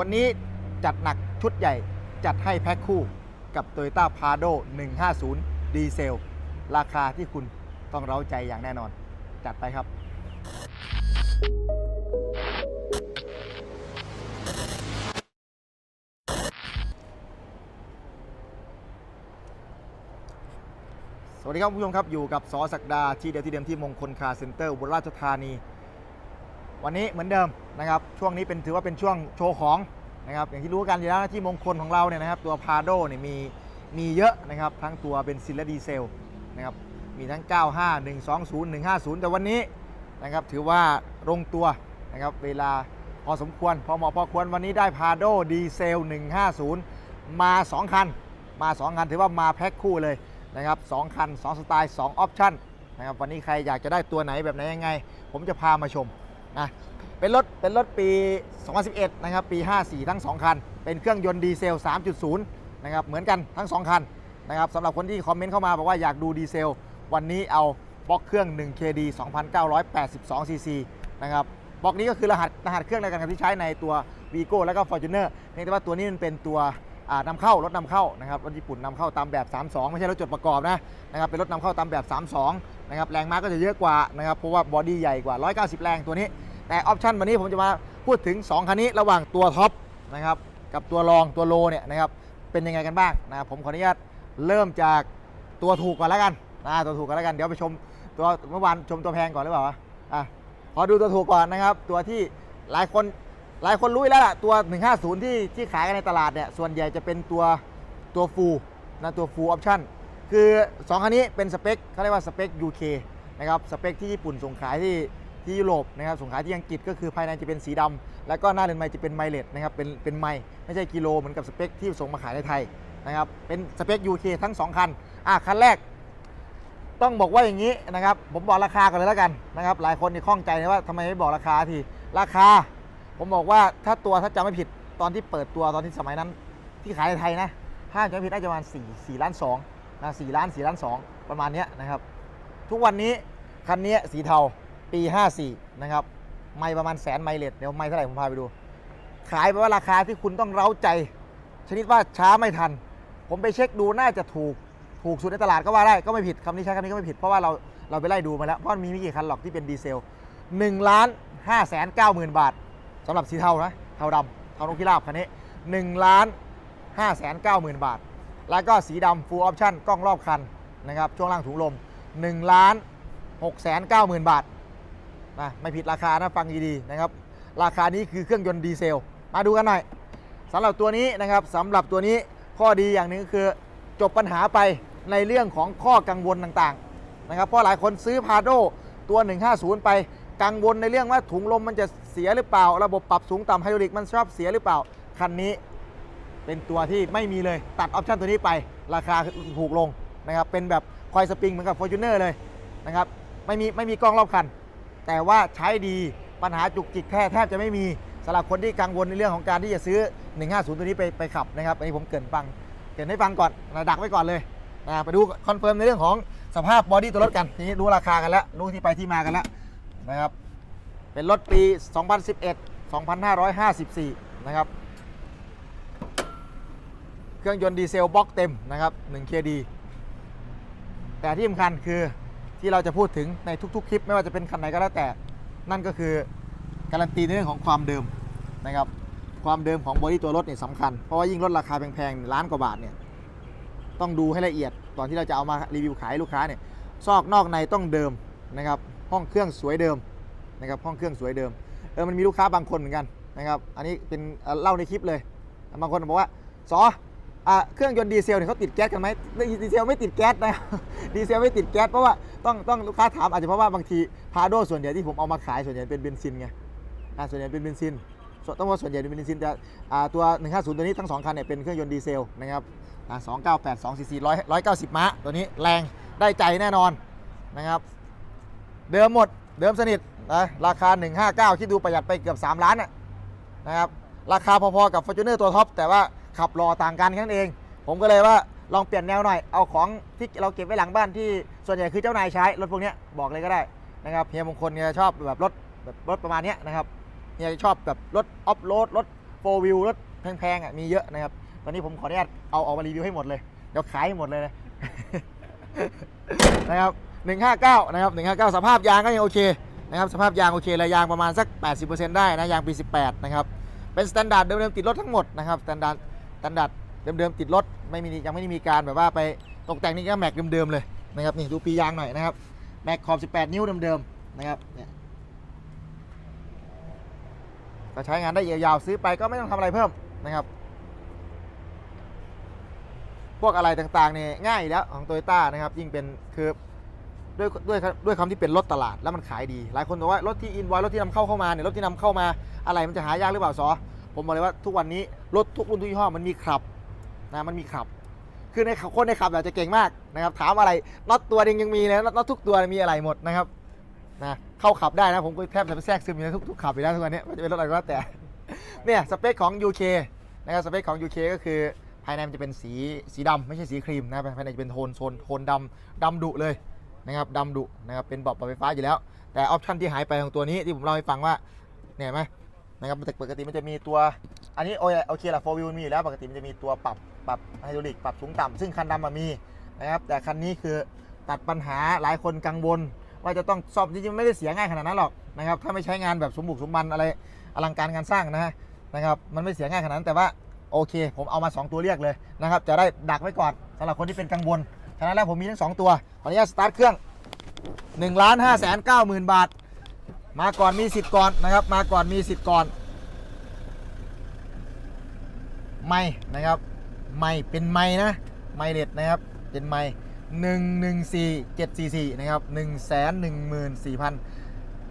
วันนี้จัดหนักชุดใหญ่จัดให้แพ็คคู่กับ Toyota Prado 150 ดีเซล ราคาที่คุณต้องเร้าใจอย่างแน่นอน จัดไปครับ สวัสดีครับคุณผู้ชมครับ อยู่กับสอศักดาที่เดียวที่เดิมที่มงคลคาร์เซ็นเตอร์อุบลราชธานี วันนี้เหมือนเดิม นะครับช่วงนี้เป็นถือว่าเป็นช่วงโชว์ของนะครับอย่างที่รู้กันอยู่แล้วที่มงคลของเราเนี่ยนะครับตัวพาโดเนี่ยมีมีเยอะนะครับทั้งตัวเบนซินและดีเซลนะครับมีทั้ง 95 120 150 แต่วันนี้นะครับถือว่าลงตัวนะครับเวลาพอสมควรพอเหมาะพอควรวันนี้ได้พาโดดีเซล 150 มา 2 คัน มา 2 คันถือว่ามาแพ็คคู่เลยนะครับ2คัน 2 สไตล์ 2 ออปชั่นนะครับวันนี้ใครอยากจะได้ตัวไหนแบบไหนยังไง ผมจะพามาชมนะ เป็นรถเป็นรถปี 2011 นะครับ ปี 54 ทั้ง 2 คัน เป็นเครื่องยนต์ดีเซล 3.0 นะครับ เหมือนกันทั้ง 2 คันนะครับสำหรับคนที่คอมเมนต์เข้ามาบอกว่าอยากดูดีเซล วันนี้เอาบล็อกเครื่อง 1KD 2,982 cc นะครับบล็อกนี้ก็คือรหัสรหัสเครื่องในการที่ใช้ในตัว Vigo แล้วก็ Fortuner เพียงแต่ว่าตัวนี้มันเป็นตัวอ่านำเข้ารถนำเข้านะครับรถญี่ปุ่นนำเข้าตามแบบ 32 ไม่ใช่รถจดประกอบนะนะครับเป็นรถนำเข้าตามแบบ 32 นะครับแรงม้าก็จะเยอะกว่านะครับเพราะว่าบอดี้ใหญ่กว่า 190 แรงตัวนี้ แต่ออปชันวันนี้ผมจะมาพูดถึง 2 คันนี้ระหว่างตัวท็อปนะครับกับตัวรองตัวโลเนี่ยนะครับเป็นยังไงกันบ้างนะครับผมขออนุญาตเริ่มจากตัวถูกก่อนแล้วกันนะตัวถูกก่อนแล้วกันเดี๋ยวไปชมตัวเมื่อวานชมตัวแพงก่อนหรือเปล่าอะขอดูตัวถูกก่อนนะครับ ตัวที่หลายคนหลายคนรู้แล้วล่ะตัว 150 ที่ที่ขายกันในตลาดเนี่ยส่วนใหญ่จะเป็นตัวตัวฟูนะตัวฟูออปชั่นคือ 2 คันนี้เป็นสเปคเขาเรียกว่าสเปค UK นะครับสเปคที่ญี่ปุ่นส่งขายที่ ที่ยุโรปนะครับส่งขายที่อังกฤษก็คือภายในจะเป็นสีดำแล้วก็หน้าเลนไมล์จะเป็นไมเลดนะครับเป็นเป็นไมล์ไม่ใช่กิโลเหมือนกับสเปคที่ส่งมาขายในไทยนะครับเป็นสเปค UK ทั้ง 2 คันอะคันแรก ต้องบอกว่าอย่างนี้นะครับผมบอกราคากันเลยแล้วกันนะครับหลายคนนี่ข้องใจนะว่าทำไมไม่บอกราคาทีราคา ผมบอกว่าถ้าตัวถ้าจำไม่ผิดตอนที่เปิดตัวตอนที่สมัยนั้น ที่ขายในไทยนะถ้าจำไม่ผิดน่าจะประมาณ4 4ล้าน2นะ4ล้าน4ล้าน 2 ประมาณเนี้ยนะครับทุกวันนี้คันนี้สีเทา ปี 54 นะครับ ไม่ประมาณแสนไมล์เลทเดี๋ยวไม่เท่าไหร่ผมพาไปดู ขายไปว่าราคาที่คุณต้องเร้าใจ ชนิดว่าช้าไม่ทัน ผมไปเช็คดูน่าจะถูกถูกสุดในตลาดก็ว่าได้ก็ไม่ผิดคำนี้ใช้คำนี้ก็ไม่ผิดเพราะว่าเราเราไปไล่ดูมาแล้วเพราะมีไม่กี่คันหรอกที่เป็นดีเซล1ล้าน5แสน9หมื่นบาทสำหรับสีเทานะเทาดำเทานกพิราบคันนี้1ล้าน5แสน9หมื่นบาท แล้วก็สีดำ full option กล้องรอบคันนะครับช่วงล่างถุงลม1ล้าน6แสน9หมื่นบาท นะไม่ผิดราคานะฟังดีๆนะครับ ราคานี้คือเครื่องยนต์ดีเซล มาดูกันหน่อยสำหรับตัวนี้นะครับสำหรับตัวนี้ข้อดีอย่างหนึ่งก็คือจบปัญหาไปในเรื่องของข้อกังวลต่างๆนะครับเพราะหลายคนซื้อพาโดตัว 150 ไปกังวลในเรื่องว่าถุงลมมันจะเสียหรือเปล่า ระบบปรับสูงต่ำไฮดรอลิกมันชอบเสียหรือเปล่า คันนี้เป็นตัวที่ไม่มีเลยตัดออปชันตัวนี้ไป ราคาถูกลงนะครับเป็นแบบคอยสปริงเหมือนกับ Fortuner เลยนะครับไม่มีไม่มีกล้องรอบคัน แต่ว่าใช้ดีปัญหาจุกจิกแท้แทบจะไม่มีสำหรับคนที่กังวลในเรื่องของการที่จะซื้อ 150 ตัวนี้ไปไปขับนะครับอันนี้ผมเกินฟังเกินให้ฟังก่อนนะดักไว้ก่อนเลยนะไปดูคอนเฟิร์มในเรื่องของสภาพบอดี้ตัวรถกันทีนี้รู้ราคากันแล้วรู้ที่ไปที่มากันแล้วนะครับเป็นรถปี 2011 2554 นะครับเครื่องยนต์ดีเซลบล็อกเต็มนะครับ 1KD แต่ที่สำคัญคือ ที่เราจะพูดถึงในทุกๆ คลิป ไม่ว่าจะเป็นคันไหนก็แล้วแต่ นั่นก็คือการันตีในเรื่องของความเดิมนะครับความเดิมของบอดี้ตัวรถเนี่ยสำคัญ เพราะว่ายิ่งรถราคาแพงๆล้านกว่าบาทเนี่ยต้องดูให้ละเอียดตอนที่เราจะเอามารีวิวขายลูกค้าเนี่ยซอกนอกในต้องเดิมนะครับห้องเครื่องสวยเดิมนะครับห้องเครื่องสวยเดิมเออมันมีลูกค้าบางคนเหมือนกันนะครับอันนี้เป็นเล่าในคลิปเลย บางคนบอกว่าซอ เครื่องยนต์ดีเซลเนี่ยเขาติดแก๊สกันไหมดีเซลไม่ติดแก๊สนะดีเซลไม่ติดแก๊สเพราะว่าต้องต้องลูกค้าถามอาจจะเพราะว่าบางทีพาโดส่วนใหญ่ที่ผมเอามาขายส่วนใหญ่เป็นเบนซินไงอะส่วนใหญ่เป็นเบนซินต้องว่าส่วนใหญ่เป็นเบนซินแต่อ่าตัว 150 ตัวนี้ทั้งสองคันเนี่ยเป็นเครื่องยนต์ดีเซลนะครับอ่า2982ซีซี100 190ม้าตัวนี้แรงได้ใจแน่นอนนะครับเดิมหมดเดิมสนิทนะราคา 159 คิดดูประหยัดไปเกือบ 3 ล้านนะนะครับราคาพอๆกับ Fortuner ตัวท็อปแต่ว่า ขับรอต่างกันแค่นั้นเอง ผมก็เลยว่าลองเปลี่ยนแนวหน่อย เอาของที่เราเก็บไว้หลังบ้านที่ส่วนใหญ่คือเจ้านายใช้รถพวกนี้บอกเลยก็ได้นะครับเฮียมงคลเนี่ยชอบแบบรถแบบรถประมาณนี้นะครับเฮียชอบแบบรถออฟโรดรถโฟล์วิวรถแพงๆอะมีเยอะนะครับตอนนี้ผมขออนุญาตเอาออกมารีวิวให้หมดเลยเดี๋ยวขายให้หมดเลยนะครับ159นะครับ159 สภาพยางก็ยังโอเคนะครับสภาพยางโอเคเลยยางประมาณสัก 80%ได้นะยางปี 18 นะครับ เป็นสแตนดาร์ดเดิมๆติดรถทั้งหมดนะครับสแตนดาร์ด ตนดาร์ดเดิมๆติดรถไม่มียังไม่ได้มีการแบบว่าไปตกแต่งนี่ก็แม็กเดิมๆเลยนะครับนี่ดูปียางหน่อยนะครับแม็กขอบ 18 นิ้วเดิมๆนะครับเนี่ยก็ใช้งานได้ยาวๆซื้อไปก็ไม่ต้องทำอะไรเพิ่มนะครับ พวกอะไรต่างๆเนี่ยง่ายแล้วของโตโยต้านะครับ ยิ่งเป็นคือด้วยด้วยด้วยคำที่เป็นรถตลาดแล้วมันขายดี หลายคนบอกว่ารถที่อินไวรถที่นำเข้าเข้ามาเนี่ยรถที่นำเข้ามาอะไรมันจะหายากหรือเปล่าซอ ผมบอกเลยว่าทุกวันนี้รถทุกรุ่นทุกยี่ห้อมันมีขับนะมันมีขับ คือในคนในขับอาจจะเก่งมากนะครับ ถามอะไรน็อตตัวเองยังมีเลยน็อตทุกตัวมีอะไรหมดนะครับนะเข้าขับได้นะผมก็แทบจะไปแทรกซึมอยู่ในทุกทุกขับอยู่แล้วทุกวันนี้ไม่ว่าจะเป็นรถอะไรก็แล้วแต่เนี่ยสเปคของ UK นะครับสเปคของ UK ก็คือภายในมันจะเป็นสีสีดำไม่ใช่สีครีมนะภายในจะเป็นโทนโทนโทนดำดำดุเลยนะครับดำดุนะครับเป็นเบาะปรับไฟฟ้าอยู่แล้ว แต่ออปชันที่หายไปของตัวนี้ที่ผมเล่าให้ฟังว่าเนี่ยเห็นไหม นะครับปกติมันจะมีตัว อันนี้โอโอเคละโฟวิวมีอยู่แล้วปกติมันจะมีตัวปรับปรับไฮดรอลิกปรับสูงต่ำซึ่งคันดำมันมีนะครับแต่คันนี้คือตัดปัญหาหลายคนกังวล ว่าจะต้องซ่อมจริงๆไม่ได้เสียง่ายขนาดนั้นหรอกนะครับถ้าไม่ใช้งานแบบสมบุกสมบันอะไรอลังการงานสร้างนะฮะนะครับมันไม่เสียง่ายขนาดนั้นแต่ว่าโอเค ผมเอามา 2 ตัวเรียกเลยนะครับจะได้ดักไว้ก่อนสำหรับคนที่เป็นกังวลฉะนั้นแล้วผมมีทั้ง 2 ตัวขออนุญาตสตาร์ทเครื่อง1ล้าน5แสน9หมื่นบาท มาก่อนมีสิทธิ์ก่อนนะครับ มาก่อนมีสิทธิ์ก่อน ไม่นะครับไม่เป็นไม่นะไม่เด็ดนะครับเป็นไม่หนึ่งหนึ่งสี่เจ็ดสี่สี่นะครับหนึ่งแสนหนึ่งหมื่นสี่พัน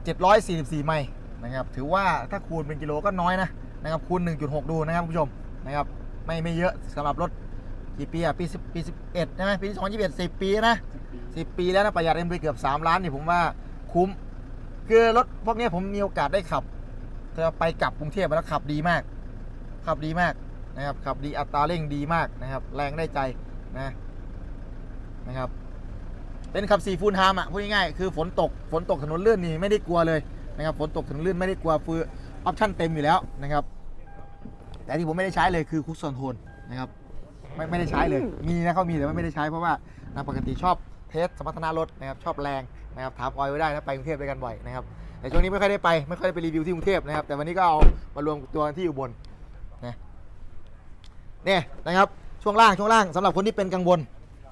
เจ็ดร้อยสี่สิบสี่ไม่นะครับถือว่าถ้าคูณเป็นกิโลก็น้อยนะนะครับคูณ1.6ดูนะครับคุณผู้ชมนะครับไม่ไม่เยอะสำหรับรถกี่ปีอะปี10ปี11ใช่ไหมปี2021 10ปีนะ10ปีแล้วนะประหยัดเงินไปเกือบ3ล้านนี่ผมว่าคุ้ม คือรถพวกนี้ผมมีโอกาสได้ขับเธอไปกลับกรุงเทพแล้วขับดีมาก ขับดีมากนะครับขับดีอัตราเร่งดีมากนะครับ แรงได้ใจนะนะครับ เป็นขับสี่ฟูลไทม์อะพูดง่ายๆคือฝนตกฝนตกถนนลื่นนี่ไม่ได้กลัวเลยนะครับฝนตกถนนลื่นไม่ได้กลัวคือออปชั่นเต็มอยู่แล้วนะครับ แต่ที่ผมไม่ได้ใช้เลยคือคุกซอนโทนนะครับไม่ไม่ได้ใช้เลย มีนะเขามีแต่ว่าไม่ได้ใช้เพราะว่านะปกติชอบเทสสมรรถนะรถนะครับชอบแรง นะครับถามออยไว้ได้นะไปกรุงเทพด้วยกันบ่อยนะครับแต่ช่วงนี้ไม่ค่อยได้ไปไม่ค่อยได้ไปรีวิวที่กรุงเทพนะครับแต่วันนี้ก็เอามารวมตัวกันที่อุบลนะเนี่ยนะครับช่วงล่างช่วงล่างสำหรับคนที่เป็นกังวล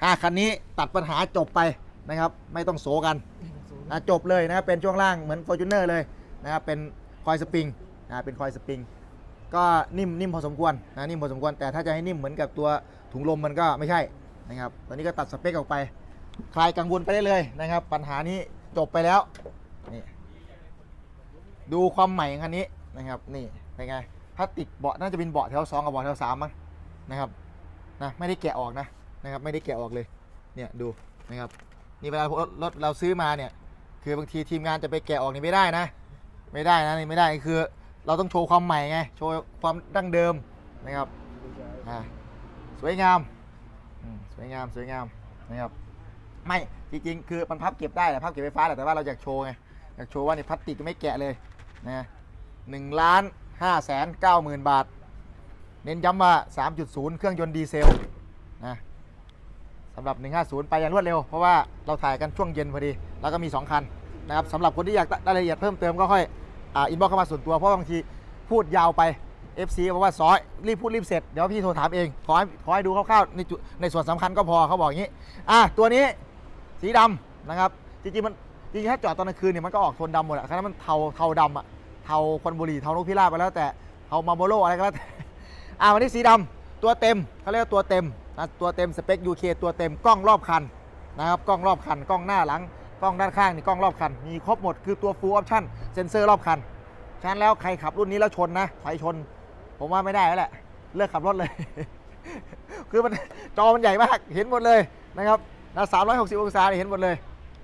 อะคันนี้ตัดปัญหาจบไปนะครับ ไม่ต้องโศกันนะจบเลยนะครับเป็นช่วงล่างเหมือน f o r t u n e r เลยนะครับเป็นคอยสปริงอ่าเป็นคอยสปริงก็นิ่มนิ่มพอสมควรนะนิ่มพอสมควรแต่ถ้าจะให้นิ่มเหมือนกับตัวถุงลมมันก็ไม่ใช่นะครับตอนนี้ก็ตัดสเปคออกไป คลายกังวลไปได้เลยนะครับ ปัญหานี้จบไปแล้วนี่ดูความใหม่ของคันนี้นะครับ นี่เป็นไงพลาสติกเบาะน่าจะเป็นเบาะแถวสองกับเบาะแถวสามมั้งนะครับนะไม่ได้แกะออกนะนะครับ ไม่ได้แกะออกเลยเนี่ยดูนะครับนี่เวลารถเราซื้อมาเนี่ย คือบางทีทีมงานจะไปแกะออกนี่ไม่ได้นะ ไม่ได้นะนี่ไม่ได้คือ เราต้องโชว์ความใหม่ไงโชว์ความดั้งเดิมนะครับสวยงามสวยงามสวยงามนะครับ ไม่จริงๆ คือมันพับเก็บได้แหละพับเก็บไฟฟ้าแหละแต่ว่าเราอยากโชว์ไงอยากโชว์ว่านี่พลาสติกไม่แกะเลยนะหนึ่งล้านห้าแสนเก้าหมื่นบาท เน้นย้ำว่า 3.0 เครื่องยนต์ดีเซลนะสำหรับ 150 ไปอย่างรวดเร็ว เพราะว่าเราถ่ายกันช่วงเย็นพอดี แล้วก็มี 2 คันนะครับสำหรับคนที่อยากได้รายละเอียดเพิ่มเติมก็ค่อยอินบ็อกเข้ามาส่วนตัว เพราะบางทีพูดยาวไป FC บอกว่าซอยรีบพูดรีบเสร็จ เดี๋ยวพี่โทรถามเอง ขอให้ขอให้ดูคร่าวๆในในส่วนสำคัญก็พอเขาบอกอย่างนี้ อะตัวนี้ สีดำนะครับ จริงๆมันจริงๆถ้าจอดตอนกลางคืนเนี่ยมันก็ออกโทนดำหมดอะคันนั้นมันเทาเทาดำอะเทาควันบุหรี่เทานกพิราบไปแล้วแต่เทามาโบโลอะไรก็แล้วแต่อ่าวันนี้สีดำตัวเต็มเขาเรียกว่าตัวเต็มนะตัวเต็มสเปค UK ตัวเต็มกล้องรอบคันนะครับกล้องรอบคันกล้องหน้าหลังกล้องด้านข้างนี่กล้องรอบคันมีครบหมดคือตัว full option เซ็นเซอร์รอบคันฉะนั้นแล้วใครขับรุ่นนี้แล้วชนนะไฟชน ผมว่าไม่ได้แล้วแหละเลิกขับรถเลย คือมันจอมันใหญ่มากเห็นหมดเลยนะครับ นะ360องศาเนี่ยเห็นหมดเลย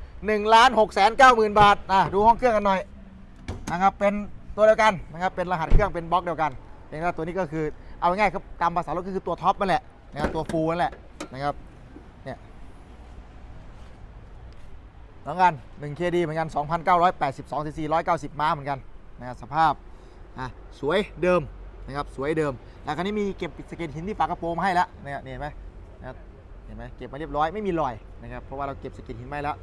1ล้าน6แสน9หมื่นบาทอะดูห้องเครื่องกันหน่อยนะครับเป็นตัวเดียวกันนะครับเป็นรหัสเครื่องเป็นบล็อกเดียวกันนะครับตัวนี้ก็คือเอาง่ายครับตามภาษารถก็คือตัวท็อปนั่นแหละนะครับตัวฟูลนั่นแหละนะครับเนี่ยแล้วกัน1 KD เหมือนกัน 2,982ซีซี190 ม้าเหมือนกันนะครับสภาพอะสวยเดิมนะครับสวยเดิมแต่ครั้นี้มีเก็บสเก็ตหินที่ฝากระโปรงมาให้แล้วเนี่ยเห็นไหม เห็นไหมเก็บมาเรียบร้อยไม่มีรอยนะครับเพราะว่าเราเก็บสเก็ตหินไม้แล้ว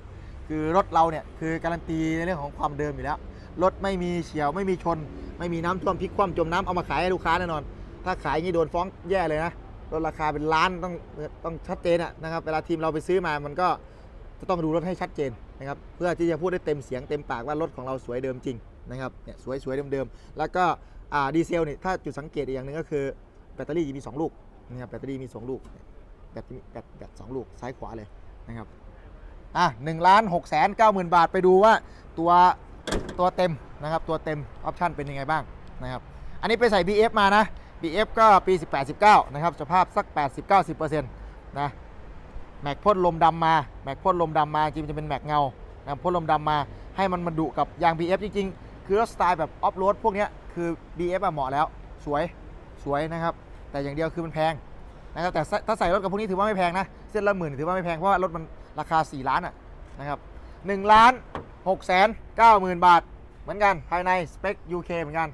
คือรถเราเนี่ยคือการันตีในเรื่องของความเดิมอยู่แล้ว รถไม่มีเฉียวไม่มีชน ไม่มีน้ำท่วมพลิกคว่ำจมน้ำเอามาขายให้ลูกค้าแน่นอน ถ้าขายอย่างนี้โดนฟ้องแย่เลยนะรถราคาเป็นล้านต้องต้องชัดเจนนะครับเวลาทีมเราไปซื้อมามันก็จะต้องดูรถให้ชัดเจนนะครับเพื่อที่จะพูดได้เต็มเสียงเต็มปากว่ารถของเราสวยเดิมจริงนะครับเนี่ยสวยสวยเดิมๆแล้วก็อ่าดีเซลเนี่ยถ้าจุดสังเกตอีกอย่างหนึ่งก็คือแบตเตอรี่มี 2 ลูกนะครับแบตเตอรี่มี 2 ลูก แบตแบตแบตสองลูกซ้ายขวาเลยนะครับอะหนึ่งล้านหกแสนเก้าหมื่นบาทไปดูว่าตัวตัวเต็มนะครับตัวเต็มออปชั่นเป็นยังไงบ้างนะครับอันนี้ไปใส่ BF มานะ BF ก็ปี 18 19 นะครับสภาพสัก 80 90%นะแม็กพ่นลมดำมา แม็กพ่นลมดำมาจริงๆจะเป็นแม็กเงานะพ่นลมดำมาให้มันมาดุกับยาง BF จริงๆ คือรถสไตล์แบบออฟโรดพวกเนี้ยคือ BF อะเหมาะแล้วสวยสวยนะครับ แต่อย่างเดียวคือมันแพง นะครับแต่ถ้าใส่รถกับพวกนี้ถือว่าไม่แพงนะเส้นละหมื่นถือว่าไม่แพงเพราะว่ารถมันราคา 4 ล้านอะนะครับ1ล้าน6แสน9หมื่นบาทเหมือนกันภายในสเปค UK เหมือนกัน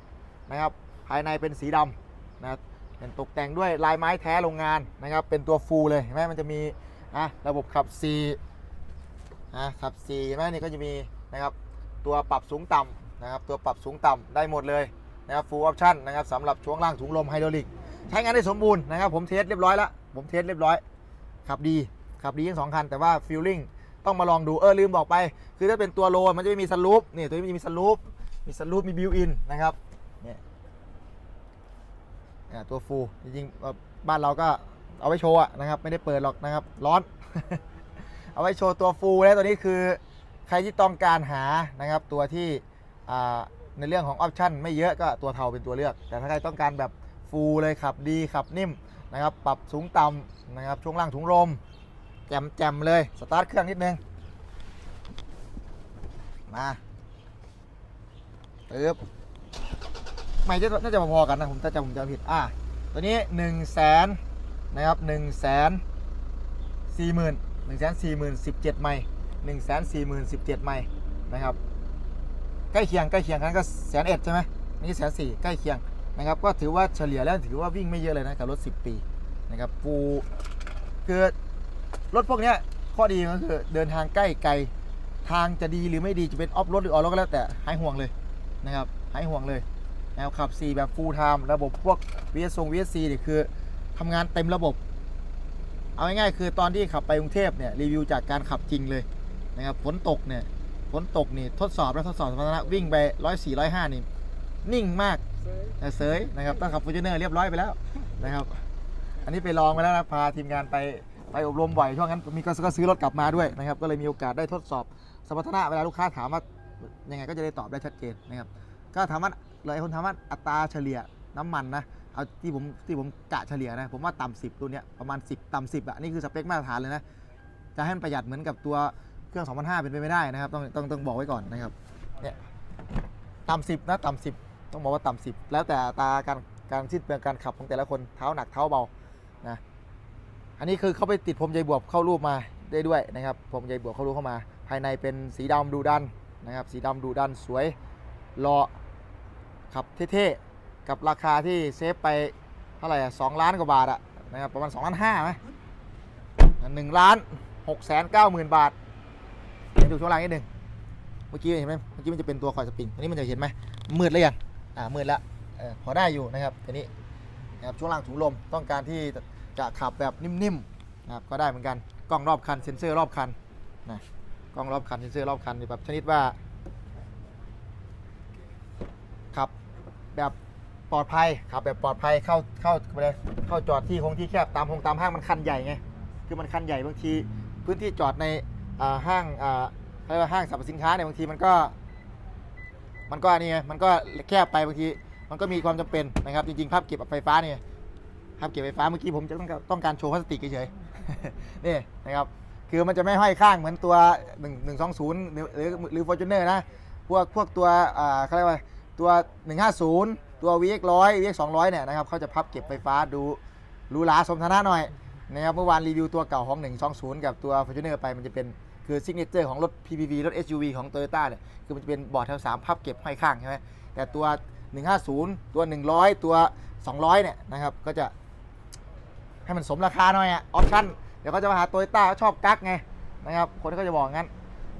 นะครับภายในเป็นสีดำนะเป็นตกแต่งด้วยลายไม้แท้โรงงานนะครับเป็นตัวฟูลเลยเห็นไหมมันจะมีอะระบบขับ C นะขับ C เห็นไหมนี่ก็จะมีนะครับตัวปรับสูงต่ำนะครับตัวปรับสูงต่ำได้หมดเลยนะครับ full option นะครับสำหรับช่วงล่างถุงลมไฮดรอลิก ใช้งานได้สมบูรณ์นะครับ ผมเทสเรียบร้อยแล้ว ผมเทสเรียบร้อย ขับดี ขับดีทั้งสองคัน แต่ว่าฟีลลิ่งต้องมาลองดู เออลืมบอกไป คือถ้าเป็นตัวโลมันจะไม่มีสลูปนี่ตัวนี้มันจะมีสลูปมีสลูปมีบิวอินนะครับเนี่ยตัวฟูลจริงๆบ้านเราก็เอาไว้โชว์นะครับ ไม่ได้เปิดหรอกนะครับ ร้อน เอาไว้โชว์ตัวฟูลแล้วตัวนี้คือ ใครที่ต้องการหานะครับตัวที่ในเรื่องของออปชั่นไม่เยอะก็ตัวเทาเป็นตัวเลือก แต่ถ้าใครต้องการแบบ ฟูเลยขับดีขับนิ่มนะครับปรับสูงต่ำนะครับช่วงล่างถุงลมแจมแจมๆเลยสตาร์ทเครื่องนิดนึงมาปึ๊บไม่จะน่าจะพอๆกันนะผมถ้าจำผมจำผิดอะตัวนี้1นึ่งแสนนะครับ1นึ่งแสนสี่หมื่นหนึ่งแสนสี่หมื่นสิบเจ็ดไมล์หนึ่งแสนสี่หมื่นสิบเจ็ดไมล์นะครับใกล้เคียงใกล้เคียงกันก็แสนเอ็ดใช่ไหมนี่แสนสี่ใกล้เคียง นะครับก็ถือว่าเฉลี่ยแล้วถือว่าวิ่งไม่เยอะเลยนะกับรถ 10 ปีนะครับฟูคือรถพวกนี้ข้อดีก็คือเดินทางใกล้ไกลทางจะดีหรือไม่ดีจะเป็นออฟรดหรือออฟรดก็แล้วแต่หายห่วงเลยนะครับหายห่วงเลยนะครับขับ 4 แบบฟูลไทม์ระบบพวก VS ทรง VSC เนี่ยคือทำงานเต็มระบบ เอาง่ายๆคือตอนที่ขับไปกรุงเทพเนี่ยรีวิวจากการขับจริงเลยนะครับฝนตกเนี่ยฝนตกนี่ทดสอบแล้วทดสอบสมรรถนะวิ่งไปร้อยสี่ร้อยห้านี่ นิ่งมากแต่เสยนะครับต้องขับฟูเจเนอร์เรียบร้อยไปแล้วนะครับ อันนี้ไปลองไปแล้วนะพาทีมงานไปไปอบรมบ่อยช่วงนั้นมีก็ก็ซื้อรถกลับมาด้วยนะครับ ก็เลยมีโอกาสได้ทดสอบสมรรถนะเวลาลูกค้าถามว่ายังไงก็จะได้ตอบได้ชัดเจนนะครับ ก็ถามว่าหลายคนถามว่าอัตราเฉลี่ยน้ำมันนะเอาที่ผมที่ผมกะเฉลี่ยนะผมว่าต่ำสิบตัวเนี้ยประมาณ 10 ต่ำสิบอะนี่คือสเปคมาตรฐานเลยนะจะให้มันประหยัดเหมือนกับตัวเครื่อง2005เป็นไปไม่ได้นะครับต้องต้องต้องบอกไว้ก่อนนะครับเนี่ยต่ำสิบนะต่ำสิบ ต้องบอกว่าต่ำสิบแล้วแต่ตาการการสิ้นเปลืองการขับของแต่ละคนเท้าหนักเท้าเบานะอันนี้คือเขาไปติดพรมใยบวบเข้ารูปมาได้ด้วยนะครับพรมใยบวบเข้ารูปเข้ามา ภายในเป็นสีดำดูดันนะครับ สีดำดูดันสวยรอขับเท่ๆกับราคาที่เซฟไปเท่าไหร่อะสองล้านกว่าบาทอะนะครับประมาณ2ล้านห้าไหมหนึ่งล้านหกแสนเก้าหมื่นบาทเห็นดูช่วงล่างนิดหนึ่งเมื่อกี้เห็นไหมเมื่อกี้มันจะเป็นตัวคอยสปริงอันนี้มันจะเห็นไหมมืดแล้วยัง อ่ามืดล้วเออพอได้อยู่นะครับทีนี้นะครับช่วงล่างถุงลมต้องการที่จะขับแบบนิ่มๆนะครับก็ได้เหมือนกันกล้องรอบคันเซ็นเซอร์รอบคันนะกล้องรอบคันเซ็นเซอร์รอบคันนี่แบบชนิดว่าขับแบบปลอดภัยขับแบบปลอดภัยเข้าเข้าไปเลยเข้าจอดที่คงที่แคบตามหงตามห้างมันคันใหญ่ไงคือมันคันใหญ่บางทีพื้นที่จอดในห้างอ่าเรียกว่าห้างสรรพสินค้าเนี่ยบางทีมันก็ มันก็นี่ไงมันก็แคบไปบางทีมันก็มีความจำเป็นนะครับจริงๆภาพเก็บไฟฟ้าเนี่ยภาพเก็บไฟฟ้าเมื่อกี้ผมจะต้องการต้องการโชว์พลาสติกเฉยๆนี่นะครับคือมันจะไม่ห้อยข้างเหมือนตัว1 1 2 0 หรือหรือหรือ Fortuner นะพวกพวกตัวอ่าเขาเรียกว่าตัว 150 ตัว VX 100 VX 200เนี่ยนะครับเขาจะพับเก็บไฟฟ้าดูรูหราสมฐานะหน่อยนะครับเมื่อวานรีวิวตัวเก่าของ 120 กับตัว Fortuner ไปมันจะเป็น คือซิกเนเจอร์ของรถ PPV รถ SUV ของ Toyota เนี่ยคือมันจะเป็นบอร์ดแถว3พับเก็บห้อยข้างใช่ไหมแต่ตัว 150 ตัว 100 ตัว 200 เนี่ยนะครับก็จะให้มันสมราคาหน่อยอะออปชั่นเดี๋ยวก็จะมาหาโตโยต้าชอบกักไงนะครับคนก็จะบอกงั้น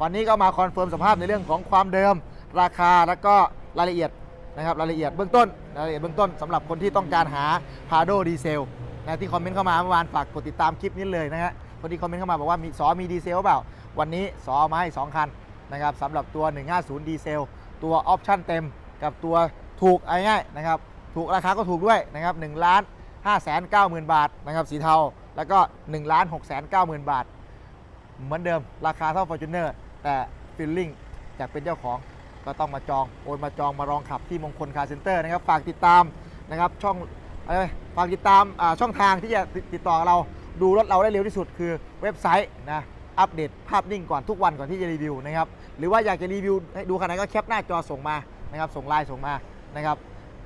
วันนี้ก็มาคอนเฟิร์มสภาพในเรื่องของความเดิม ราคาแล้วก็รายละเอียดนะครับรายละเอียดเบื้องต้นรายละเอียดเบื้องต้นสำหรับคนที่ต้องการหาพาโดดีเซลนะที่คอมเมนต์เข้ามาเมื่อวานฝากกดติดตามคลิปนี้เลยนะฮะคนที่คอมเมนต์เข้ามาบอกว่ามีสอมีดีเซลเปล่า วันนี้สอเอามาให้สองคันนะครับสำหรับตัว 150 ดีเซล ตัวออปชั่นเต็มกับตัวถูกง่ายๆนะครับถูกราคาก็ถูกด้วยนะครับ1ล้าน5 9 0 0 0 0 บาทนะครับสีเทา แล้วก็1ล้าน6 9 0 0 0 0 บาท เหมือนเดิมราคาเท่า Fortuner แต่ฟิลลิ่งจากเป็นเจ้าของก็ต้องมาจอง โอนมาจองมาลองขับที่มงคลคาร์เซ็นเตอร์นะครับ ฝากติดตามนะครับช่องฝากติดตามช่องทางที่จะติดต่อเราดูรถเราได้เร็วที่สุดคือเว็บไซต์นะ อัปเดตภาพนิ่งก่อนทุกวันก่อนที่จะรีวิวนะครับหรือว่าอยากจะรีวิวให้ดูคันไหนก็แคปหน้าจอส่งมานะครับส่งไลน์ส่งมานะครับ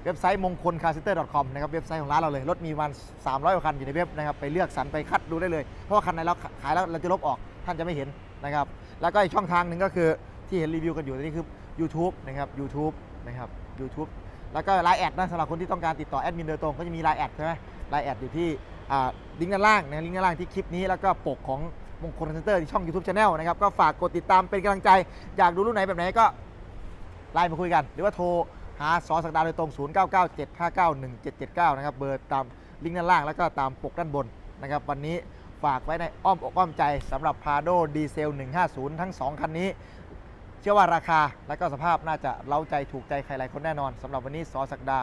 เว็บไซต์มงคลคาร์เซ็นเตอร์ .com นะครับเว็บไซต์ของร้านเราเลย รถมีวัน 300กว่าคันอยู่ในเว็บนะครับไปเลือกสรรไปคัดดูได้เลย เพราะว่าคันไหนเราขายแล้วเราจะลบออกท่านจะไม่เห็นนะครับแล้วก็อีกช่องทางหนึ่งก็คือที่เห็นรีวิวกันอยู่นี่คือ YouTube นะครับ YouTube นะครับ YouTube แล้วก็ไลน์แอดนะสำหรับคนที่ต้องการติดต่อแอดมินโดยตรงก็จะมีไลน์แอดใช่ไหมไลน์แอดอยู่ที่ลิงก์ด้านล่างนะลิงก์ด้านล่างที่คลิปนี้แล้วก็ปกของ มงคลเซ็นเตอร์ที่ช่อง YouTube Channel นะครับก็ฝากกดติดตามเป็นกำลังใจ อยากดูรุ่นไหนแบบไหนก็ไลน์มาคุยกัน หรือว่าโทรหาสอสักดาโดยตรง 0997591779 นะครับเบอร์ตามลิงก์ด้านล่างแล้วก็ตามปกด้านบนนะครับวันนี้ฝากไว้ในอ้อมอกอ้อมใจสำหรับพาโดดีเซล150 ทั้ง 2 คันนี้ เชื่อว่าราคาและก็สภาพน่าจะเล้าใจถูกใจใครหลายคนแน่นอนสำหรับวันนี้สอสักดา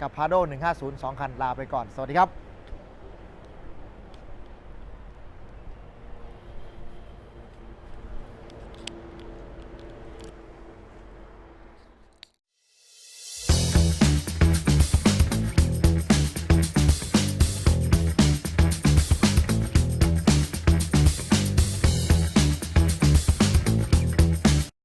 กับพาโด150 2 คันลาไปก่อน สวัสดีครับ